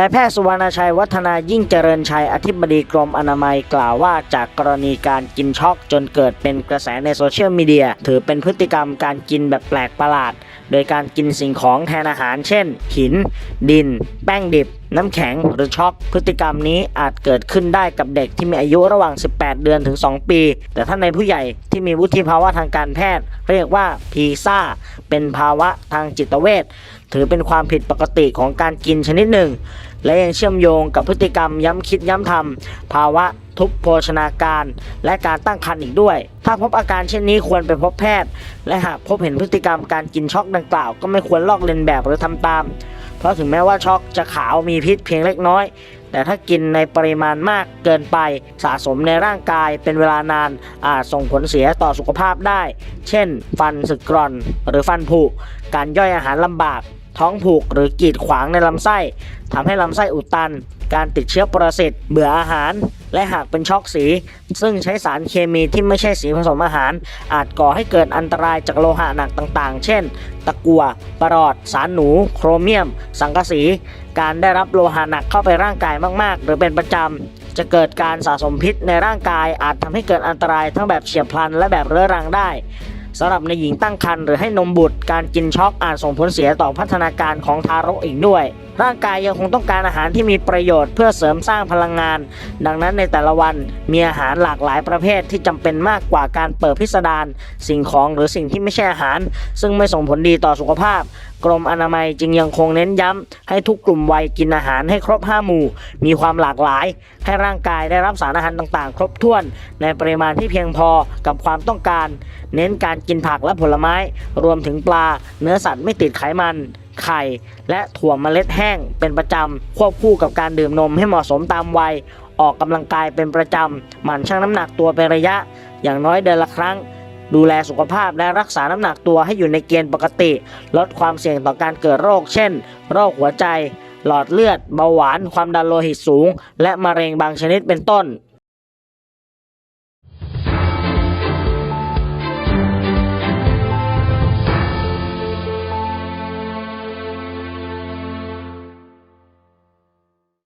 นายแพทย์สุวรรณชัยวัฒนายิ่งเจริญชัยอธิบดีกรมอนามัยกล่าวว่าจากกรณีการกินช็อกจนเกิดเป็นกระแสในโซเชียลมีเดียถือเป็นพฤติกรรมการกินแบบแปลกประหลาด โดยการกินสิ่งของแทนอาหาร เช่น หิน ดิน แป้งดิบ น้ำแข็งหรือช็อก พฤติกรรมนี้อาจเกิดขึ้นได้กับเด็กที่มีอายุระหว่าง 18 เดือนถึง 2 ปี แต่ถ้าในผู้ใหญ่ที่มีวุฒิภาวะทางการแพทย์ เรียกว่าพีซ่าเป็นภาวะทางจิตเวช ถือเป็นความผิดปกติของการกินชนิดหนึ่ง และยังเชื่อมโยงกับพฤติกรรมย้ำคิดย้ำทำภาวะทุพโภชนาการ และการตั้งครรภ์อีกด้วย ถ้าพบอาการเช่นนี้ควรไปพบแพทย์ และหากพบเห็นพฤติกรรมการกินช็อกดังกล่าว ก็ไม่ควรลอกเลียนแบบหรือทำตาม เพราะถึงแม้ว่าช็อกจะขาวมีพิษเพียงเล็กน้อย แต่ถ้ากินในปริมาณมากเกินไปสะสมในร่างกายเป็นเวลานานอาจส่งผลเสียต่อสุขภาพได้ เช่น ฟันสึกกร่อน หรือฟันผุการย่อยอาหารลำบาก ท้องผูกหรือกีดขวางในลำไส้ทำให้ลำไส้อุดตัน การติดเชื้อปรสิตเบื่ออาหาร และหากเป็นช็อกสี ซึ่งใช้สารเคมีที่ไม่ใช่สีผสมอาหาร อาจก่อให้เกิดอันตรายจากโลหะหนักต่างๆ เช่น ตะกั่วปรอด สารหนู โครเมียม สังกะสี การได้รับโลหะหนักเข้าไปร่างกายมากๆ หรือเป็นประจำจะเกิดการสะสมพิษในร่างกายอาจทำให้เกิดอันตรายทั้งแบบเฉียบพลันและแบบเรื้อรังได้ สำหรับในหญิงตั้งครรภ์หรือให้นมบุตรการกินช็อกอาจส่งผลเสียต่อพัฒนาการของทารกอีกด้วย ร่างกายยังคงต้องการอาหารที่มีประโยชน์เพื่อเสริมสร้างพลังงาน ดังนั้นในแต่ละวันมีอาหารหลากหลายประเภทที่จำเป็นมากกว่าการเปิดพิสดารสิ่งของหรือสิ่งที่ไม่ใช่อาหาร ซึ่งไม่ส่งผลดีต่อสุขภาพ กรมอนามัยจึงยังคงเน้นย้ำให้ทุกกลุ่มวัยกินอาหารให้ครบ 5 หมู่ มีความหลากหลาย ให้ร่างกายได้รับสารอาหารต่างๆ ครบถ้วน ในปริมาณที่เพียงพอกับความต้องการ เน้นการกินผักและผลไม้ รวมถึงปลา เนื้อสัตว์ไม่ติดไขมัน ไข่ และถั่วเมล็ดแห้งเป็นประจำ ควบคู่กับการดื่มนมให้เหมาะสมตามวัย ออกกำลังกายเป็นประจำ หมั่นชั่งน้ำหนักตัวเป็นระยะ อย่างน้อยเดือนละครั้ง ดูแลสุขภาพและรักษาน้ำหนักตัวให้อยู่ในเกณฑ์ปกติ ลดความเสี่ยงต่อการเกิดโรค เช่น โรคหัวใจ หลอดเลือด เบาหวาน ความดันโลหิตสูง และมะเร็งบางชนิดเป็นต้น